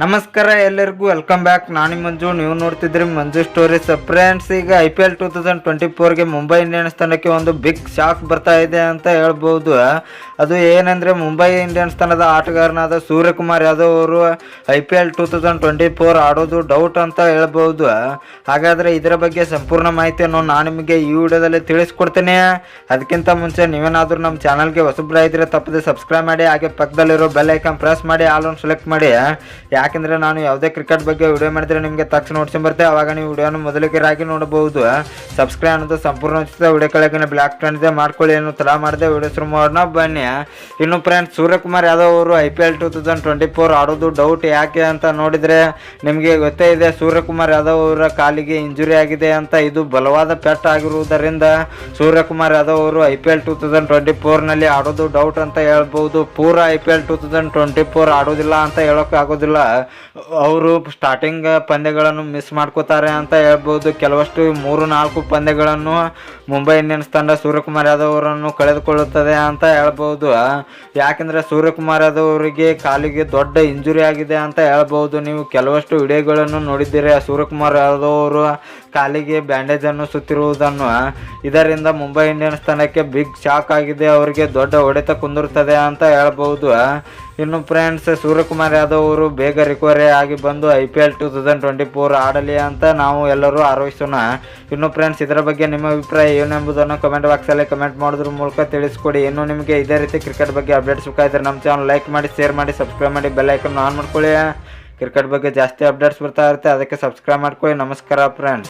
ನಮಸ್ಕಾರ ಎಲ್ಲರಿಗೂ welcome back ನಾನು ಮಂಜು, ನೀವು ನೋಡ್ತಿದ್ರಿ ಮಂಜು ಸ್ಟೋರೀಸ್ ಫ್ರೆಂಡ್ಸ್ ಈಗ I P L two thousand twenty ಫೋರ್ಗೆ Mumbai Indians ತಂಡಕ್ಕೆ ಒಂದು ಬಿಗ್ ಶಾಕ್ ಬರ್ತಾ ಇದೆ ಅಂತ ಹೇಳ್ಬೋದು. ಅದು ಏನಂದರೆ ಮುಂಬೈ ಇಂಡಿಯನ್ಸ್ ತಂಡದ ಆಟಗಾರನಾದ ಸೂರ್ಯಕುಮಾರ್ ಯಾದವ್ ಅವರು I P L two thousand twenty four ಆಡೋದು ಡೌಟ್ ಅಂತ ಹೇಳ್ಬೋದು. ಹಾಗಾದರೆ ಇದರ ಬಗ್ಗೆ ಸಂಪೂರ್ಣ ಮಾಹಿತಿಯನ್ನು ನಾನು ನಿಮಗೆ ಈ ವಿಡಿಯೋದಲ್ಲಿ ತಿಳಿಸ್ಕೊಡ್ತೇನೆ. ಅದಕ್ಕಿಂತ ಮುಂಚೆ ನೀವೇನಾದರೂ ನಮ್ಮ ಚಾನಲ್ಗೆ ಹೊಸಬ್ರ ಇದ್ದರೆ ತಪ್ಪದೆ ಸಬ್ಸ್ಕ್ರೈಬ್ ಮಾಡಿ, ಹಾಗೆ ಪಕ್ಕದಲ್ಲಿರೋ ಬೆಲ್ ಐಕಾನ್ ಪ್ರೆಸ್ ಮಾಡಿ ಆಲ್ ಒಂದು ಸೆಲೆಕ್ಟ್ ಮಾಡಿ. ಯಾಕೆಂದ್ರೆ ನಾನು ಯಾವುದೇ ಕ್ರಿಕೆಟ್ ಬಗ್ಗೆ ವಿಡಿಯೋ ಮಾಡಿದ್ರೆ ನಿಮಗೆ ತಕ್ಷಣ ನೋಡ್ಸ್ಕೊಂಡ್ ಬರುತ್ತೆ ಅವಾಗ ನೀವು ವಿಡಿಯೋನ ಮೊದಲಿಗೆರಾಗಿ ನೋಡಬಹುದು ಸಬ್ಸ್ಕ್ರೈಬ್ ಅನ್ನೋದು ಸಂಪೂರ್ಣ ಉಚಿತ ವಿಡಿಯೋ ಕೆಳಗಿನ ಬ್ಲಾಕ್ ಟ್ರೆಂಡ್ ಮಾಡ್ಕೊಳ್ಳಿ ಏನು ತಲಾ ಮಾಡಿದೆ. ವಿಡಿಯೋ ಶುರು ಮಾಡೋಣ. ಬನ್ನಿ. ಇನ್ನು ಫ್ರೆಂಡ್ಸ್ ಸೂರ್ಯಕುಮಾರ್ ಯಾದವ್ ಅವರು I P L two thousand twenty four ಆಡೋದು ಡೌಟ್ ಯಾಕೆ ಅಂತ ನೋಡಿದ್ರೆ ನಿಮಗೆ ಗೊತ್ತೇ ಇದೆ. ಸೂರ್ಯಕುಮಾರ್ ಯಾದವ್ ಅವರ ಕಾಲಿಗೆ ಇಂಜುರಿ ಆಗಿದೆ ಅಂತ ಇದು ಬಲವಾದ ಪೆಟ್ ಆಗಿರುವುದರಿಂದ ಸೂರ್ಯಕುಮಾರ್ ಯಾದವ್ ಅವರು I P L two thousand twenty ಫೋರ್ನಲ್ಲಿ ಆಡೋದು ಡೌಟ್ ಅಂತ ಹೇಳ್ಬೋದು. ಪೂರ I P L two thousand twenty four ಆಡೋದಿಲ್ಲ ಅಂತ ಹೇಳೋಕೆ ಆಗೋದಿಲ್ಲ ಅವರು ಸ್ಟಾರ್ಟಿಂಗ್ ಪಂದ್ಯಗಳನ್ನು ಮಿಸ್ ಮಾಡ್ಕೋತಾರೆ ಅಂತ ಹೇಳ್ಬೋದು. ಕೆಲವಷ್ಟು ಮೂರು, ನಾಲ್ಕು ಪಂದ್ಯಗಳನ್ನು ಮುಂಬೈ ಇಂಡಿಯನ್ಸ್ ತಂಡ ಸೂರ್ಯಕುಮಾರ್ ಯಾದವ್ ಅವರನ್ನು ಕಳೆದುಕೊಳ್ಳುತ್ತದೆ ಅಂತ ಹೇಳ್ಬೋದು. ಯಾಕೆಂದರೆ ಸೂರ್ಯಕುಮಾರ್ ಯಾದವ್ ಅವರಿಗೆ ಕಾಲಿಗೆ ದೊಡ್ಡ ಇಂಜುರಿ ಆಗಿದೆ ಅಂತ ಹೇಳ್ಬೋದು. ನೀವು ಕೆಲವಷ್ಟು ವಿಡಿಯೋಗಳನ್ನು ನೋಡಿದ್ದೀರಿ? ಸೂರ್ಯಕುಮಾರ್ ಯಾದವ್ ಅವರು ಕಾಲಿಗೆ ಬ್ಯಾಂಡೇಜ್ ಅನ್ನು ಸುತ್ತಿರುವುದನ್ನು, ಇದರಿಂದ ಮುಂಬೈ ಇಂಡಿಯನ್ಸ್ ತಂಡಕ್ಕೆ ಬಿಗ್ ಶಾಕ್ ಆಗಿದೆ. ಅವರಿಗೆ ದೊಡ್ಡ ಹೊಡೆತ ಕುಂದಿರುತ್ತದೆ ಅಂತ ಹೇಳಬಹುದು. ಇನ್ನು ಫ್ರೆಂಡ್ಸ್, ಸೂರ್ಯಕುಮಾರ್ ಯಾದವ್ ಅವರು ಬೇಗ ರಿಕವರಿ ಆಗಿ ಬಂದು I P L two thousand twenty four ಆಡಲಿ ಅಂತ ನಾವು ಎಲ್ಲರೂ ಆರೋಹಿಸೋಣ. ಇನ್ನು ಫ್ರೆಂಡ್ಸ್, ಇದರ ಬಗ್ಗೆ ನಿಮ್ಮ ಅಭಿಪ್ರಾಯ ಏನೆಂಬುದನ್ನು ಕಮೆಂಟ್ ಬಾಕ್ಸಲ್ಲಿ ಕಮೆಂಟ್ ಮಾಡೋದ್ರ ಮೂಲಕ ತಿಳಿಸ್ಕೊಡಿ. ಇನ್ನು ನಿಮಗೆ ಇದೇ ರೀತಿ ಕ್ರಿಕೆಟ್ ಬಗ್ಗೆ ಅಪ್ಡೇಟ್ಸ್ ಬೇಕಾದ್ರೆ ನಮ್ಮ ಚಾನಲ್ ಲೈಕ್ ಮಾಡಿ ಶೇರ್ ಮಾಡಿ ಸಬ್ಸ್ಕ್ರೈಬ್ ಮಾಡಿ ಬೆಲ್ ಐಕನ್ ಆನ್ ಮಾಡ್ಕೊಳ್ಳಿ. ಕ್ರಿಕೆಟ್ ಬಗ್ಗೆ ಜಾಸ್ತಿ ಅಪ್ಡೇಟ್ಸ್ ಬರ್ತಾ ಇರುತ್ತೆ, ಅದಕ್ಕೆ ಸಬ್ಸ್ಕ್ರೈಬ್ ಮಾಡ್ಕೊಳ್ಳಿ. ನಮಸ್ಕಾರ ಫ್ರೆಂಡ್ಸ್